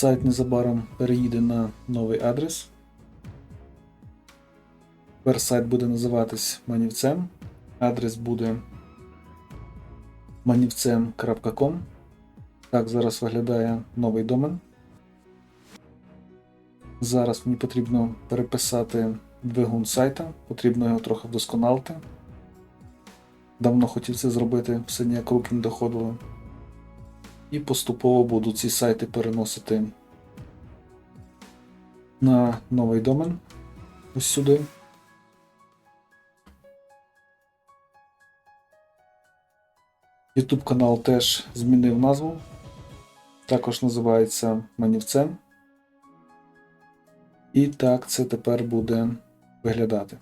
Сайт незабаром переїде на новий адрес. Тепер сайт буде називатись манівцем. Адрес буде manivcem.com. Так зараз виглядає новий домен. Зараз мені потрібно переписати двигун сайта, потрібно його трохи вдосконалити. Давно хотів це зробити, все ніяк руки не доходило. І поступово буду ці сайти переносити на новий домен. Ось сюди. YouTube канал теж змінив назву. Також називається Манівцем. І так це тепер буде виглядати.